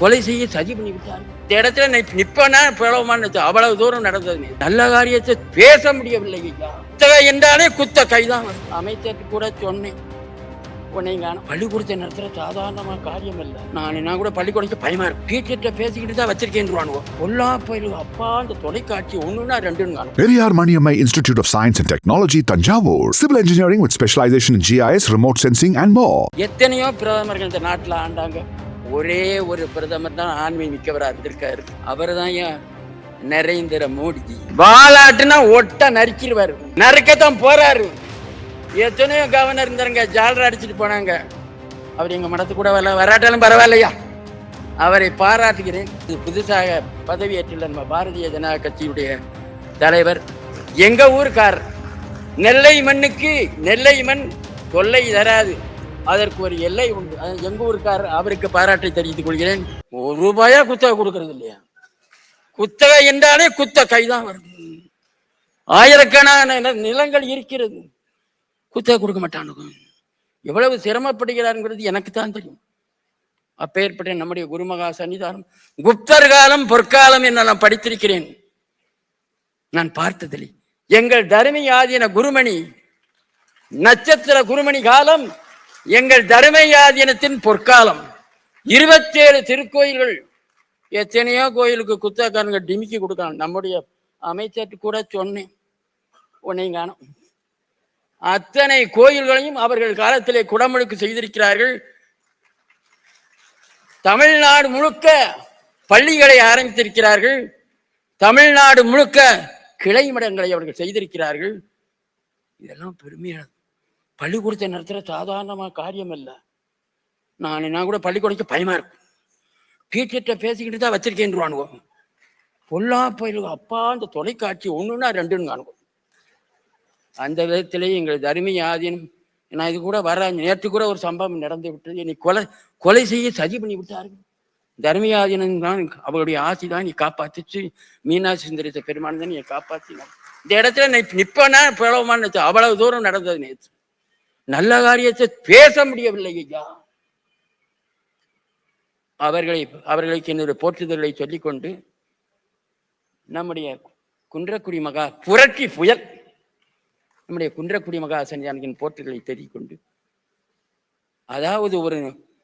கொலை செய்ய சதி பண்ணி விட்டார் இந்த இடத்துல நீ நிப்பனா பிளவமான அவ்வளவு தூரம் நடந்தது. நல்ல காரியத்தை பேச முடியவில்லை குத்தக என்றாலே குத்த கைதான் வரும். அமைச்சருக்கு கூட சொன்னேன். உன்னை காணும் பள்ளிக்கூடத்தை நடத்துற சாதாரணமா காரியம் இல்ல நான் நான் கூட பள்ளிக்கூடத்துக்கு பயமா இருக்கு. டீச்சர்கிட்ட பேசிக்கிட்டு தான் வச்சிருக்கேன்றானுவோ. பொல்லா பயிலு அப்பா அந்த தொலைக்காட்சி ஒண்ணுன்னா ரெண்டுன்னு காணும். Maniammai Institute of Science and Technology, Tanjavur. Civil engineering with specialization in GIS, remote sensing, and more. எத்தனையோ பிரதமர்கள் இந்த நாட்டில் ஆண்டாங்க. ஒரே ஒரு பிரதமர் தான் ஆண்மை மிக்கவராக இருந்திருக்காரு. அவர் தான் ஏன் நரேந்திர மோடிஜி. வாலாட்டுனா ஒட்ட நறுக்கிடுவாரு. நறுக்கத்தான் போறாரு. எத்தனையோ கவர்னர் இருந்தாருங்க ஜாலர் அடிச்சிட்டு போனாங்க. அவர் எங்கள் மனத்து கூட வரல வராட்டாலும் பரவாயில்லையா? அவரை பாராட்டுகிறேன். இது புதுசாக பதவியேற்றுள்ள நம்ம பாரதிய ஜனதா கட்சியுடைய தலைவர். எங்கள் ஊருக்கார்? நெல்லை மண்ணுக்கு நெல்லை மண் தொல்லை தராது. அதற்கு ஒரு எல்லை உண்டு. எங்க ஊருக்கார் அவருக்கு பாராட்டை தெரிவித்துக் கொள்கிறேன். ஒரு ரூபாயா குத்தகை கொடுக்கறது இல்லையா? குத்தகை என்றாலே குத்த கைதான் வருது. ஆயிரக்கணக்கான நில- நிலங்கள் இருக்கிறது. குத்தகை கொடுக்க மாட்டானுங்க. எவ்வளவு சிரமப்படுகிறாருங்கிறது எனக்கு தான் தெரியும். அப்பேற்பட்ட நம்முடைய குருமகா சன்னிதானம் குப்தர் காலம் பொற்காலம் என நான் படித்திருக்கிறேன். நான் பார்த்ததில்லை. எங்கள் தருமி ஆதீன குருமணி நட்சத்திர குருமணி காலம் எங்கள் தருமையாதீனத்தின் பொற்காலம். இருபத்தேழு திருக்கோயில்கள் எத்தனையோ கோயிலுக்கு குத்தக்காரங்க டிமிக்கி கொடுக்காங்க நம்முடைய அமைச்சர்கிட்ட கூட சொன்னேன். உன்னை காணும். அத்தனை கோயில்களையும் அவர்கள் காலத்திலே குடமுழுக்கு செய்திருக்கிறார்கள். தமிழ்நாடு முழுக்க பள்ளிகளை ஆரம்பித்திருக்கிறார்கள். தமிழ்நாடு முழுக்க கிளை மடங்களை அவர்கள் செய்திருக்கிறார்கள். இதெல்லாம் பெருமையானது. பள்ளிக்கூடத்தை நடத்துகிற சாதாரணமாக காரியம் இல்லை நான் நான் கூட பள்ளிக்கூடத்துக்கு பயமாக இருக்கும். டீச்சர்கிட்ட பேசிக்கிட்டு தான் வச்சிருக்கேன்றானுவோ பொல்லா பயிலுக்கு அப்பா அந்த தொலைக்காட்சி ஒன்றுன்னா ரெண்டுன்னு காணுவோம் அந்த விதத்திலே எங்கள் தருமி ஆதீனம் நான் இது கூட வர நேற்று கூட ஒரு சம்பவம் நடந்து விட்டது. என்னை கொலை கொலை செய்ய சதி பண்ணி விட்டார்கள் தர்மியாதீனம் தான் அவருடைய ஆசை தான் நீ காப்பாற்றிச்சு மீனாட்சி சுந்தரித்த பெருமான் தான் நீ காப்பாத்தினார். இந்த இடத்துல நான் நிப்பனா பிளவமான அவ்வளவு தூரம் நடந்தது நேற்று. நல்ல காரியத்தை பேச முடியவில்லை ஐயா. அவர்களை அவர்களுக்கு என்னுடைய போற்றுதலை சொல்லிக்கொண்டு நம்முடைய குன்றக்குடி மகா புரட்சி புயல் நம்முடைய குன்றக்குடி மகா சன்னிதானத்தின் போற்றுதலை தெரிவிக்கொண்டு அதாவது ஒரு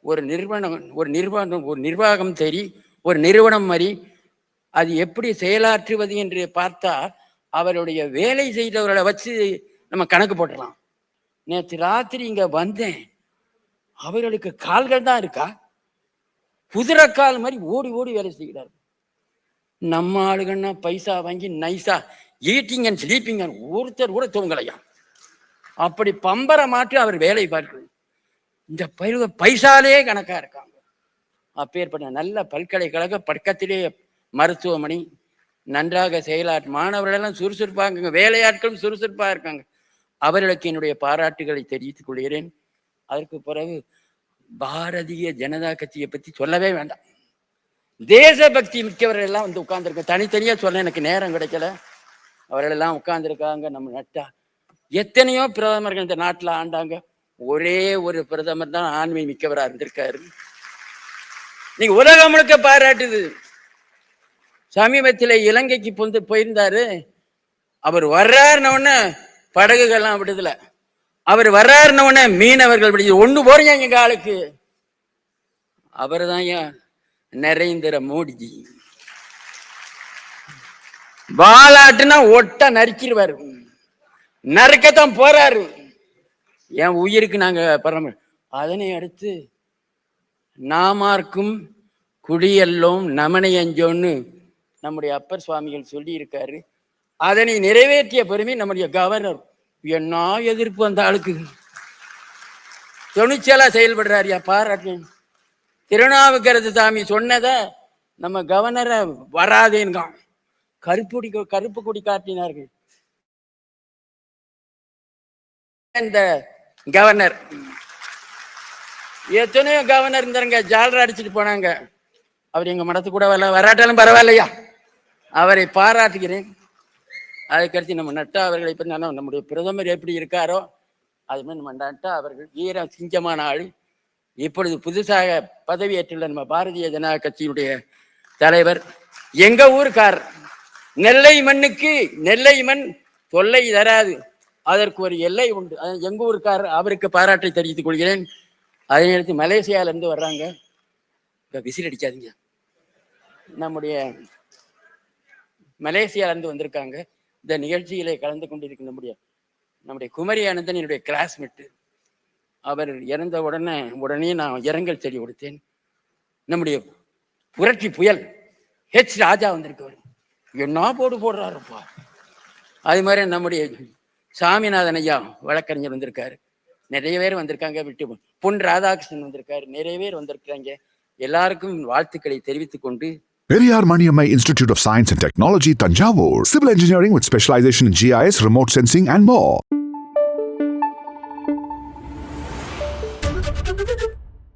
ஒரு நிறுவனம் ஒரு நிர்வாகம் ஒரு நிர்வாகம் சரி ஒரு நிறுவனம் மாதிரி அது எப்படி செயலாற்றுவது என்று பார்த்தா அவருடைய வேலை செய்தவர்களை வச்சு நம்ம கணக்கு போட்டுடலாம் நேற்று ராத்திரி இங்க வந்தேன். அவர்களுக்கு கால்கள் தான் இருக்கா? குதிரைக்கால் மாதிரி ஓடி ஓடி வேலை செய்கிறார் நம்ம ஆளுகன்னா பைசா வாங்கி நைஸா ஈட்டிங் அண்ட் ஸ்லீப்பிங் ஒருத்தர் கூட தூங்கலையா? அப்படி பம்பர மாற்றி அவர் வேலை பார்க்கிறது இந்த பயிர்க பைசாலே கணக்கா இருக்காங்க அப்பேற்பட்ட நல்ல பல்கலைக்கழக பக்கத்திலே மருத்துவமனை. நன்றாக செயலாற்று மாணவர்களெல்லாம் சுறுசுறுப்பாங்க வேலையாட்களும் சுறுசுறுப்பா இருக்காங்க. அவர்களுக்கு என்னுடைய பாராட்டுகளை தெரிவித்துக் கொள்கிறேன். அதற்கு பிறகு பாரதிய ஜனதா கட்சியை பத்தி சொல்லவே வேண்டாம். தேசபக்தி மிக்கவர்கள் எல்லாம் வந்து உட்கார்ந்துருக்க தனித்தனியா சொல்ல எனக்கு நேரம் கிடைக்கல. அவர்கள் எல்லாம் உட்கார்ந்துருக்காங்க நம்ம நட்டா. எத்தனையோ பிரதமர்கள் இந்த நாட்டில் ஆண்டாங்க. ஒரே ஒரு பிரதமர் தான் ஆண்மை மிக்கவராக இருந்திருக்காரு. நீங்க உலகம் முழுக்க பாராட்டுது. சமீபத்தில் இலங்கைக்கு பொந்து போயிருந்தாரு. அவர் வர்றாருன உடனே படகுகள்லாம் விடுதல அவர் வர்றாருன உடனே மீனவர்கள் விடுது ஒண்ணு போறீங்க எங்க ஆளுக்கு அவர் தான் நரேந்திர மோடிஜி. வாலாட்டுனா ஒட்ட நறுக்கிடுவாரு. நறுக்கத்தான் போறாரு. என் உயிருக்கு நாங்க பரம அதனை அடுத்து நாமார்க்கும் குடியெல்லோம் நமனையஞ்சோன்னு நம்முடைய அப்பர் சுவாமிகள் சொல்லி இருக்காரு அதனை நிறைவேற்றிய பெருமை நம்முடைய கவர்னர். என்ன எதிர்ப்பு அந்த ஆளுக்கு? துணிச்சலா செயல்படுறாருயா பாராட்டு திருநாவுக்கரசு சாமி சொன்னதை நம்ம கவர்னரை வராதேன்கான் கருப்புடி கருப்பு கொடி காட்டினார்கள். இந்த கவர்னர். எத்தனையோ கவர்னர் இருந்தாருங்க ஜாலரா அடிச்சிட்டு போனாங்க. அவர் எங்க மடத்து கூட வரல வராட்டாலும் பரவாயில்லையா? அவரை பாராட்டுகிறேன். அதுக்கடுத்து நம்ம நட்டா அவர்களை பற்றி நான் நம்முடைய பிரதமர் எப்படி இருக்காரோ அது மாதிரி நம்ம நட்டா அவர்கள் வீர சிங்கமான ஆள். இப்பொழுது புதுசாக பதவியேற்றுள்ள நம்ம பாரதிய ஜனதா கட்சியினுடைய தலைவர். எங்க ஊருக்கார்? நெல்லை மண்ணுக்கு நெல்லை மண் தொல்லை தராது. அதற்கு ஒரு எல்லை உண்டு. எங்க ஊருக்கார்? அவருக்கு பாராட்டை தெரிவித்துக் கொள்கிறேன். அதே நேரத்தில் மலேசியாவிலேருந்து வர்றாங்க. இப்போ விசில் அடிக்காதீங்க. நம்முடைய மலேசியாவிலேருந்து வந்திருக்காங்க. இந்த நிகழ்ச்சியிலே கலந்து கொண்டிருக்க நம்முடைய நம்முடைய குமரி ஆனந்தன் என்னுடைய கிளாஸ்மேட்டு அவர் இறந்த உடனே உடனே நான் இரங்கல் செடி கொடுத்தேன். நம்முடைய புரட்சி புயல் ஹெச் ராஜா வந்திருக்கவர். என்ன போடு போடுறாருப்பா. அது மாதிரி நம்முடைய சாமிநாதன் ஐயா வழக்கறிஞர் வந்திருக்காரு. நிறைய பேர் வந்திருக்காங்க விட்டு பொன் ராதாகிருஷ்ணன் வந்திருக்காரு. நிறைய பேர் வந்திருக்காங்க எல்லாருக்கும் வாழ்த்துக்களை தெரிவித்துக் கொண்டு Periyar Maniammai Institute of Science and Technology, Tanjavur. Civil Engineering with specialization in GIS, remote sensing, and more.